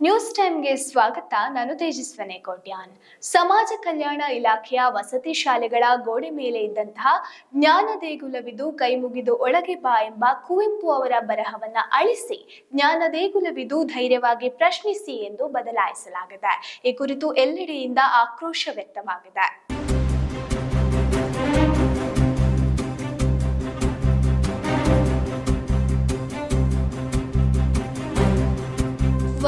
News ಟೈಮ್ಗೆ ಸ್ವಾಗತ. ನಾನು ತೇಜಸ್ವನೆ ಕೋಟ್ಯಾನ್. ಸಮಾಜ ಕಲ್ಯಾಣ ಇಲಾಖೆಯ ವಸತಿ ಶಾಲೆಗಳ ಗೋಡೆ ಮೇಲೆ ಇದ್ದಂತಹ ಜ್ಞಾನ ದೇಗುಲವಿದು ಕೈ ಮುಗಿದು ಒಳಗೆ ಬಾ ಎಂಬ ಕುವೆಂಪು ಅವರ ಬರಹವನ್ನ ಅಳಿಸಿ ಜ್ಞಾನ ದೇಗುಲವಿದು ಧೈರ್ಯವಾಗಿ ಪ್ರಶ್ನಿಸಿ ಎಂದು ಬದಲಾಯಿಸಲಾಗಿದೆ. ಈ ಕುರಿತು ಎಲ್ಲೆಡೆಯಿಂದ ಆಕ್ರೋಶ ವ್ಯಕ್ತವಾಗಿದೆ.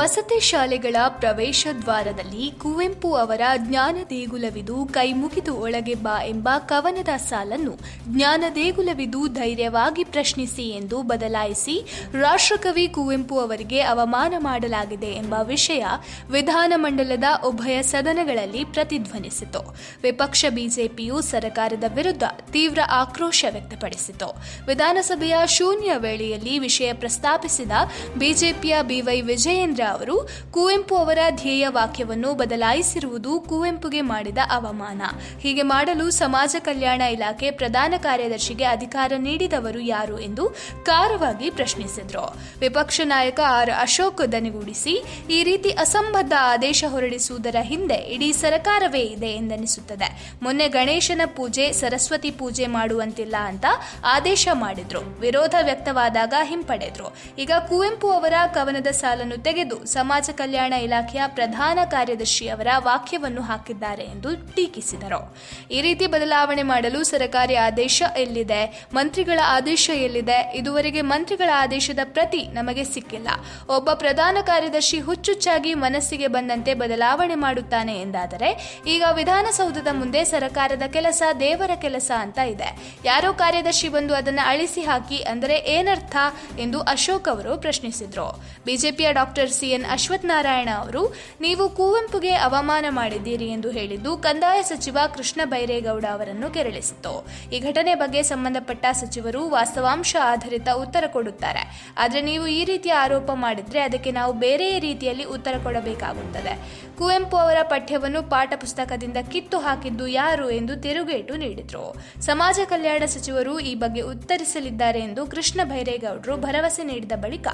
ವಸತಿ ಶಾಲೆಗಳ ಪ್ರವೇಶ ದ್ವಾರದಲ್ಲಿ ಕುವೆಂಪು ಅವರ ಜ್ಞಾನ ದೇಗುಲವಿದು ಕೈ ಮುಗಿದು ಒಳಗೆ ಬಾ ಎಂಬ ಕವನದ ಸಾಲನ್ನು ಜ್ಞಾನ ದೇಗುಲವಿದು ಧೈರ್ಯವಾಗಿ ಪ್ರಶ್ನಿಸಿ ಎಂದು ಬದಲಾಯಿಸಿ ರಾಷ್ಟ್ರಕವಿ ಕುವೆಂಪು ಅವರಿಗೆ ಅವಮಾನ ಮಾಡಲಾಗಿದೆ ಎಂಬ ವಿಷಯ ವಿಧಾನಮಂಡಲದ ಉಭಯ ಸದನಗಳಲ್ಲಿ ಪ್ರತಿಧ್ವನಿಸಿತು. ವಿಪಕ್ಷ ಬಿಜೆಪಿಯು ಸರ್ಕಾರದ ವಿರುದ್ಧ ತೀವ್ರ ಆಕ್ರೋಶ ವ್ಯಕ್ತಪಡಿಸಿತು. ವಿಧಾನಸಭೆಯ ಶೂನ್ಯ ವೇಳೆಯಲ್ಲಿ ವಿಷಯ ಪ್ರಸ್ತಾಪಿಸಿದ ಬಿಜೆಪಿಯ ಬಿವೈ ವಿಜಯೇಂದ್ರ ಅವರು ಕುವೆಂಪು ಅವರ ಧ್ಯೇಯ ವಾಕ್ಯವನ್ನು ಬದಲಾಯಿಸಿರುವುದು ಕುವೆಂಪುಗೆ ಮಾಡಿದ ಅವಮಾನ. ಹೀಗೆ ಮಾಡಲು ಸಮಾಜ ಕಲ್ಯಾಣ ಇಲಾಖೆ ಪ್ರಧಾನ ಕಾರ್ಯದರ್ಶಿಗೆ ಅಧಿಕಾರ ನೀಡಿದವರು ಯಾರು ಎಂದು ಖಾರವಾಗಿ ಪ್ರಶ್ನಿಸಿದ್ರು. ವಿಪಕ್ಷ ನಾಯಕ ಆರ್ ಅಶೋಕ್ ದನಿಗೂಡಿಸಿ, ಈ ರೀತಿ ಅಸಂಬದ್ಧ ಆದೇಶ ಹೊರಡಿಸುವುದರ ಹಿಂದೆ ಇಡೀ ಸರ್ಕಾರವೇ ಇದೆ ಎಂದೆನಿಸುತ್ತದೆ. ಮೊನ್ನೆ ಗಣೇಶನ ಪೂಜೆ, ಸರಸ್ವತಿ ಪೂಜೆ ಮಾಡುವಂತಿಲ್ಲ ಅಂತ ಆದೇಶ ಮಾಡಿದ್ರು. ವಿರೋಧ ವ್ಯಕ್ತವಾದಾಗ ಹಿಂಪಡೆದ್ರು. ಈಗ ಕುವೆಂಪು ಅವರ ಕವನದ ಸಾಲನ್ನು ತೆಗೆದು ಸಮಾಜ ಕಲ್ಯಾಣ ಇಲಾಖೆಯ ಪ್ರಧಾನ ಕಾರ್ಯದರ್ಶಿ ಅವರ ವಾಕ್ಯವನ್ನು ಹಾಕಿದ್ದಾರೆ ಎಂದು ಟೀಕಿಸಿದರು. ಈ ರೀತಿ ಬದಲಾವಣೆ ಮಾಡಲು ಸರ್ಕಾರಿ ಆದೇಶ ಎಲ್ಲಿದೆ? ಮಂತ್ರಿಗಳ ಆದೇಶ ಎಲ್ಲಿದೆ? ಇದುವರೆಗೆ ಮಂತ್ರಿಗಳ ಆದೇಶದ ಪ್ರತಿ ನಮಗೆ ಸಿಕ್ಕಿಲ್ಲ. ಒಬ್ಬ ಪ್ರಧಾನ ಕಾರ್ಯದರ್ಶಿ ಹುಚ್ಚುಚ್ಚಾಗಿ ಮನಸ್ಸಿಗೆ ಬಂದಂತೆ ಬದಲಾವಣೆ ಮಾಡುತ್ತಾನೆ ಎಂದಾದರೆ, ಈಗ ವಿಧಾನಸೌಧದ ಮುಂದೆ ಸರ್ಕಾರದ ಕೆಲಸ ದೇವರ ಕೆಲಸ ಅಂತ ಇದೆ. ಯಾರೋ ಕಾರ್ಯದರ್ಶಿ ಬಂದು ಅದನ್ನು ಅಳಿಸಿ ಹಾಕಿ ಅಂದರೆ ಏನರ್ಥ? ಎಂದು ಅಶೋಕ್ ಅವರು ಪ್ರಶ್ನಿಸಿದ್ರು. ಬಿಜೆಪಿಯ doctor C N Ashwath Narayana ಅವರು, ನೀವು ಕುವೆಂಪುಗೆ ಅವಮಾನ ಮಾಡಿದ್ದೀರಿ ಎಂದು ಹೇಳಿದ್ದು ಕಂದಾಯ ಸಚಿವ ಕೃಷ್ಣ ಬೈರೇಗೌಡ ಅವರನ್ನು ಕೆರಳಿಸಿತು ಈ ಘಟನೆ ಬಗ್ಗೆ ಸಂಬಂಧಪಟ್ಟ ಸಚಿವರು ವಾಸ್ತವಾಂಶ ಆಧಾರಿತ ಉತ್ತರ ಕೊಡುತ್ತಾರೆ. ಆದರೆ ನೀವು ಈ ರೀತಿಯ ಆರೋಪ ಮಾಡಿದ್ರೆ ಅದಕ್ಕೆ ನಾವು ಬೇರೆ ರೀತಿಯಲ್ಲಿ ಉತ್ತರ ಕೊಡಬೇಕಾಗುತ್ತದೆ. ಕುವೆಂಪು ಅವರ ಪಠ್ಯವನ್ನು ಪಾಠ ಪುಸ್ತಕದಿಂದ ಕಿತ್ತು ಹಾಕಿದ್ದು ಯಾರು ಎಂದು ತಿರುಗೇಟು ನೀಡಿದರು. ಸಮಾಜ ಕಲ್ಯಾಣ ಸಚಿವರು ಈ ಬಗ್ಗೆ ಉತ್ತರಿಸಲಿದ್ದಾರೆ ಎಂದು ಕೃಷ್ಣ ಬೈರೇಗೌಡರು ಭರವಸೆ ನೀಡಿದ ಬಳಿಕ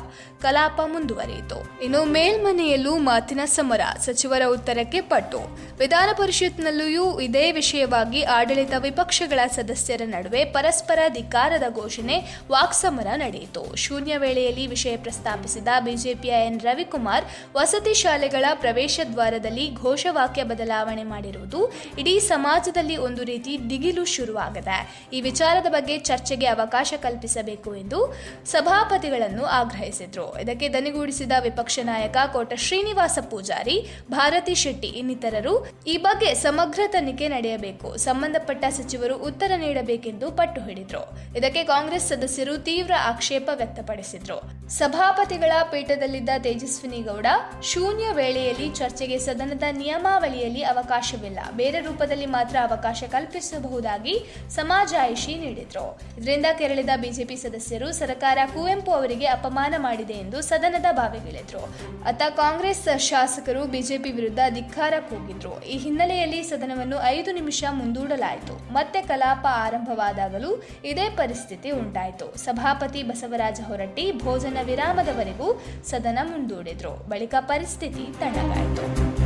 ಕಲಾಪ ಮುಂದುವರಿಯಿತು. ಮೇಲ್ಮನೆಯಲ್ಲೂ ಮಾತಿನ ಸಮರ. ಸಚಿವರ ಉತ್ತರಕ್ಕೆ ಪಟ್ಟು. ವಿಧಾನ ಪರಿಷತ್ನಲ್ಲಿಯೂ ಇದೇ ವಿಷಯವಾಗಿ ಆಡಳಿತ ವಿಪಕ್ಷಗಳ ಸದಸ್ಯರ ನಡುವೆ ಪರಸ್ಪರ ಧಿಕ್ಕಾರದ ಘೋಷಣೆ, ವಾಕ್ಸಮರ ನಡೆಯಿತು. ಶೂನ್ಯ ವೇಳೆಯಲ್ಲಿ ವಿಷಯ ಪ್ರಸ್ತಾಪಿಸಿದ ಬಿಜೆಪಿಯ ಎನ್. ರವಿಕುಮಾರ್, ವಸತಿ ಶಾಲೆಗಳ ಪ್ರವೇಶ ದ್ವಾರದಲ್ಲಿ ಘೋಷವಾಕ್ಯ ಬದಲಾವಣೆ ಮಾಡಿರುವುದು ಇಡೀ ಸಮಾಜದಲ್ಲಿ ಒಂದು ರೀತಿ ದಿಗಿಲು ಶುರುವಾಗಿದೆ, ಈ ವಿಚಾರದ ಬಗ್ಗೆ ಚರ್ಚೆಗೆ ಅವಕಾಶ ಕಲ್ಪಿಸಬೇಕು ಎಂದು ಸಭಾಪತಿಗಳನ್ನು ಆಗ್ರಹಿಸಿದರು. ಇದಕ್ಕೆ ದನಿಗೂಡಿಸಿದ ವಿಪಕ್ಷ ನಾಯಕ ಕೋಟ ಶ್ರೀನಿವಾಸ ಪೂಜಾರಿ, ಭಾರತಿ ಶೆಟ್ಟಿ ಇನ್ನಿತರರು ಈ ಬಗ್ಗೆ ಸಮಗ್ರ ತನಿಖೆ ನಡೆಯಬೇಕು. ಸಂಬಂಧಪಟ್ಟ ಸಚಿವರು ಉತ್ತರ ನೀಡಬೇಕೆಂದು ಪಟ್ಟು ಹಿಡಿದ್ರು. ಇದಕ್ಕೆ ಕಾಂಗ್ರೆಸ್ ಸದಸ್ಯರು ತೀವ್ರ ಆಕ್ಷೇಪ ವ್ಯಕ್ತಪಡಿಸಿದ್ರು. ಸಭಾಪತಿಗಳ ಪೀಠದಲ್ಲಿದ್ದ ತೇಜಸ್ವಿನಿ ಗೌಡ, ಶೂನ್ಯ ವೇಳೆಯಲ್ಲಿ ಚರ್ಚೆಗೆ ಸದನದ ನಿಯಮಾವಳಿಯಲ್ಲಿ ಅವಕಾಶವಿಲ್ಲ. ಬೇರೆ ರೂಪದಲ್ಲಿ ಮಾತ್ರ ಅವಕಾಶ ಕಲ್ಪಿಸಬಹುದಾಗಿ ಸಮಾಜಾಯಿಷಿ ನೀಡಿದ್ರು. ಇದರಿಂದ ಕೆರಳಿದ ಬಿಜೆಪಿ ಸದಸ್ಯರು ಸರ್ಕಾರ ಕುವೆಂಪು ಅವರಿಗೆ ಅಪಮಾನ ಮಾಡಿದೆ ಎಂದು ಸದನದ ಬಾವಿಗಿಳಿದ್ರು. ಅತ್ತ ಕಾಂಗ್ರೆಸ್ ಶಾಸಕರು ಬಿಜೆಪಿ ವಿರುದ್ಧ ಧಿಕ್ಕಾರ ಕೂಗಿದ್ರು. ಈ ಹಿನ್ನೆಲೆಯಲ್ಲಿ ಸದನವನ್ನು ಐದು ನಿಮಿಷ ಮುಂದೂಡಲಾಯಿತು. ಮತ್ತೆ ಕಲಾಪ ಆರಂಭವಾದಾಗಲೂ ಇದೇ ಪರಿಸ್ಥಿತಿ ಉಂಟಾಯಿತು. ಸಭಾಪತಿ ಬಸವರಾಜ ಹೊರಟ್ಟಿ ಭೋಜನ ವಿರಾಮದವರೆಗೂ ಸದನ ಮುಂದೂಡಿದ್ರು. ಬಳಿಕ ಪರಿಸ್ಥಿತಿ ತಣ್ಣಗಾಯಿತು.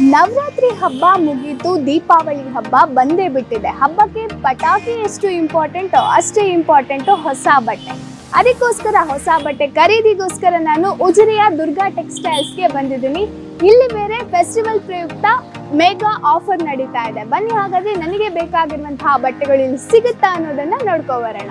Navaratri ಹಬ್ಬ ಮುಗೀತು ದೀಪಾವಳಿ ಹಬ್ಬ ಬಂದೇ ಬಿಟ್ಟಿದೆ. ಹಬ್ಬಕ್ಕೆ ಪಟಾಕಿ ಎಷ್ಟು ಇಂಪಾರ್ಟೆಂಟೋ ಅಷ್ಟೇ ಇಂಪಾರ್ಟೆಂಟು ಹೊಸ ಬಟ್ಟೆ. ಅದಕ್ಕೋಸ್ಕರ ಹೊಸ ಬಟ್ಟೆ ಖರೀದಿಗೋಸ್ಕರ ನಾನು ಉಜಿರೆಯ ದುರ್ಗಾ ಟೆಕ್ಸ್ಟೈಲ್ಸ್ಗೆ ಬಂದಿದ್ದೀನಿ. ಇಲ್ಲಿ ಬೇರೆ ಫೆಸ್ಟಿವಲ್ ಪ್ರಯುಕ್ತ ಮೇಗಾ ಆಫರ್ ನಡೀತಾ ಇದೆ. ಬನ್ನಿ ಹಾಗಾದ್ರೆ ನನಗೆ ಬೇಕಾಗಿರುವಂತಹ ಬಟ್ಟೆಗಳು ಇಲ್ಲಿ ಸಿಗುತ್ತಾ ಅನ್ನೋದನ್ನ ನೋಡ್ಕೊ ಬರೋಣ.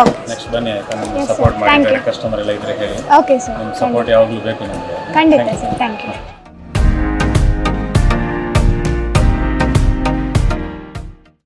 ಓಕೆ ನೆಕ್ಸ್ಟ್ ಬನ್ನಿ ಆಯ್ತಾ? ನಮ್ಗೆ. ಸಪೋರ್ಟ್ ಮಾಡಿ ಕಸ್ಟಮರ್ ಎಲ್ಲ ಇದ್ರೆ ಹೇಳಿ ಓಕೆ ಸರ್ ನಿಮ್ಮ ಸಪೋರ್ಟ್ ಯಾವಾಗಲೂ ಬೇಕು ನಮಗೆ. ಖಂಡಿತ ಸರ್ ಥ್ಯಾಂಕ್ ಯು